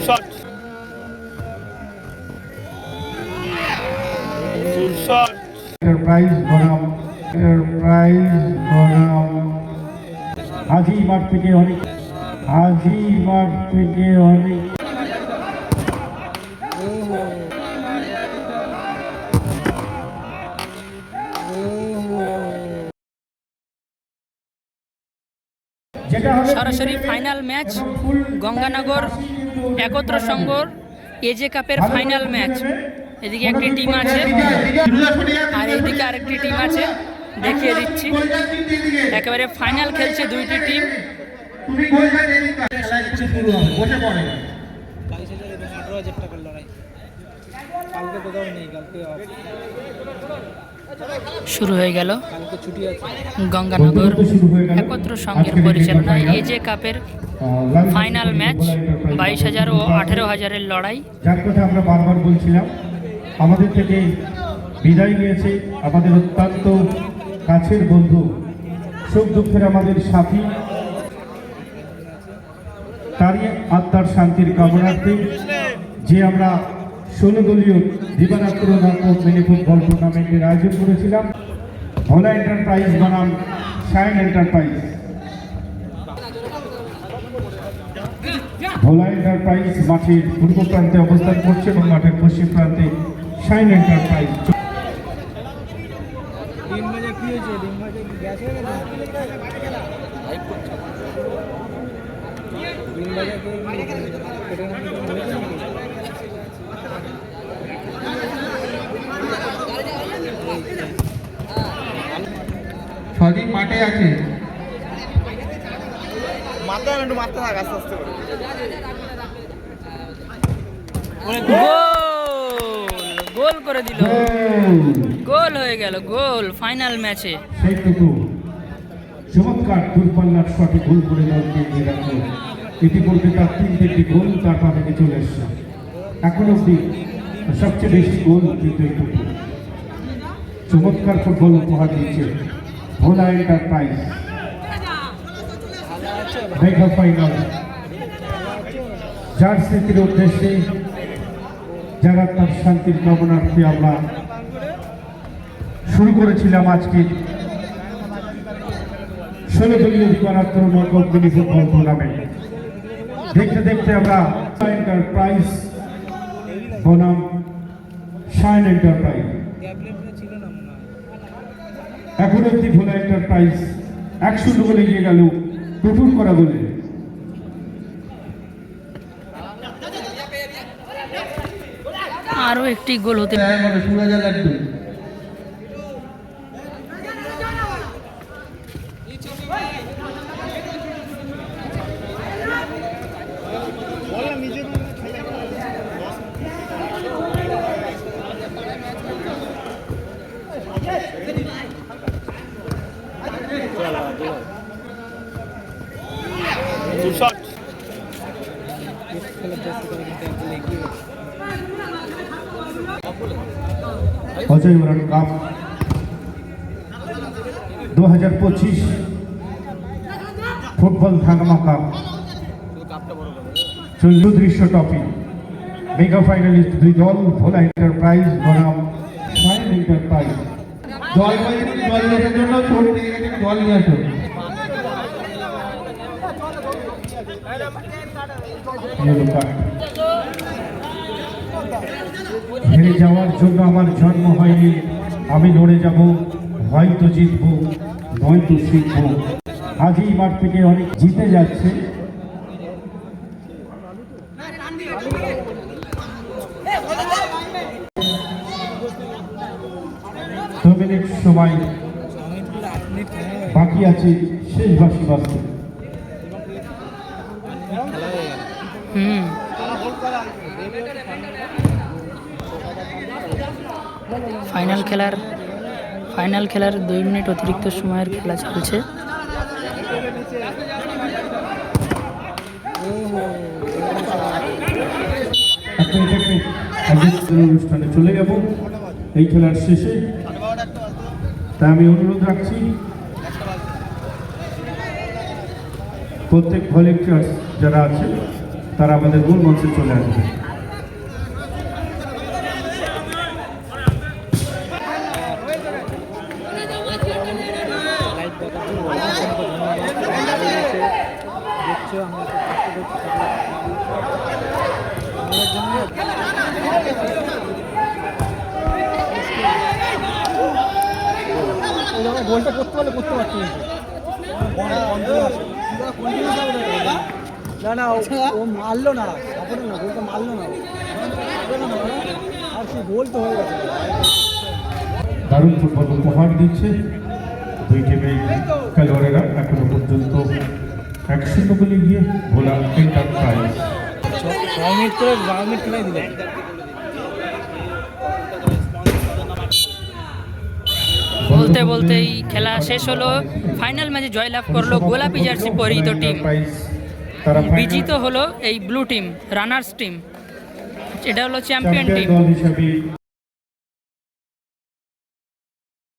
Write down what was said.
shot. Shot. Enterprise বনাম enterprise বনাম হাজি থেকে অনেক হাজি মাঠ থেকে অনেক সরাসরি ফাইনাল ম্যাচ গঙ্গানগর একত্র সংঘর এজে কাপের ফাইনাল ম্যাচ এদিকে একটি টিম আছে। আর এদিকে আরেকটি টিম আছে। দেখিয়ে দিচ্ছি। একেবারে ফাইনাল খেলছে দুইটি টিম টাকার লড়াই কালকে কোথাও নেই কালকে। শুরু হয়ে গেল গঙ্গানগর। একত্র সংঘের পরিচালনায়। এজে কাপের ফাইনাল ম্যাচ বাইশ হাজার ও আঠেরো হাজারের লড়াই যার কথা আমরা বারবার বলছিলাম আমাদের থেকে বিদায় নিয়েছে আমাদের অত্যন্ত কাছের বন্ধু সুখ দুঃখের আমাদের সাথী তারই আত্মার শান্তির কামনার্থে যে আমরা ষোলো দলীয় দিবারাত্র নকপ মিনি ফুটবল টুর্নামেন্টের আয়োজন করেছিলাম। ভোলা এন্টারপ্রাইজ বনাম সায়ন এন্টারপ্রাইজ ভোলা এন্টারপ্রাইজ মাঠের পূর্ব প্রান্তে অবস্থান করছে এবং মাঠের পশ্চিম প্রান্তে শাইন এন্টারপ্রাইজ কি হয়েছে? মাঠে আছে। গোল! গোল করে দিল। গোল! হয়ে গেল গোল ফাইনাল ম্যাচে চমৎকার দূরপাল্লার শটে গোল করে দলকে এগিয়ে রাখল ইতিপূর্বে তার তিন তিনটি গোল তার পা থেকে চলে এসছে। এখন অব্দি সবচেয়ে বেশি গোল কিন্তু চমৎকার ফুটবল উপহার দিচ্ছে ভোলা এন্টারপ্রাইজ মেগা ফাইনাল যার স্মৃতির উদ্দেশ্যে যারা তার শান্তির কামনার্থে আমরা শুরু করেছিলাম আজকে, ষোলো দলীয় দিবারাত্র নকল মিনি ফুটবল টুর্নামেন্ট দেখতে দেখতে আমরা এন্টারপ্রাইজ বনাম শাইন এন্টারপ্রাইজ ট্যাবলেটটা ছিল না মনে হয় এখন অব্দি ভোলা এন্টারপ্রাইজ এক শূন্য বলে গিয়ে গেল টুটুর করা বলে। আরও একটি গোল হতে Full shot. খেলার চেষ্টা করে কিন্তু একদম এগিয়ে গেছে অজয় ওরান কাপ দু হাজার পঁচিশ ফুটবল ধাগমা কাপ চৌধুরীশ ট্রফি মেগা ফাইনালিস্ট দুই দল, ভোলা এন্টারপ্রাইজ বনাম সাইন এন্টারপ্রাইজ হেরে যাওয়ার জন্য আমার জন্ম হয়নি। আমি লড়ে যাব, হয়তো জিতবো নয়তো শিখব। আজই মাঠ থেকে অনেক জিতে যাচ্ছে। দু মিনিট সময় বাকি আছে শেষ বাসি হুম। ফাইনাল খেলার ফাইনাল খেলার দুই মিনিট অতিরিক্ত সময়ের খেলা চলছে। অনুষ্ঠানে চলে যাব। এই খেলার শেষে তাই আমি অনুরোধ রাখছি। প্রত্যেক ভলেন্টিয়ার্স যারা আছে তারা আমাদের মূল মঞ্চে চলে আসবে খুব কষ্ট করছি আমাদের জন্য এই জায়গায় গোলটা করতে পারলে করতে পারছি না না ও- ও মারলো না সাপোর্টে না গোলটা মারলো না আর সে গোল তো হয়ে গেছে। দারুণ ফুটবল উপহার দিচ্ছে। দুই টিমের খেলোয়াড়েরা এখনও পর্যন্ত এক শূন্য বলে গিয়ে ভোলা এন্টারপ্রাইজ ছ মিনিট করে বারো মিনিট খেলাই দিলেন বলতে বলতেই খেলা শেষ হলো। ফাইনাল ম্যাচে জয়লাভ করল গোলাপি জার্সি পরিহিত টিম। বিজিত হলো এই ব্লু টিম রানার্স টিম এটা হলো চ্যাম্পিয়ন টিম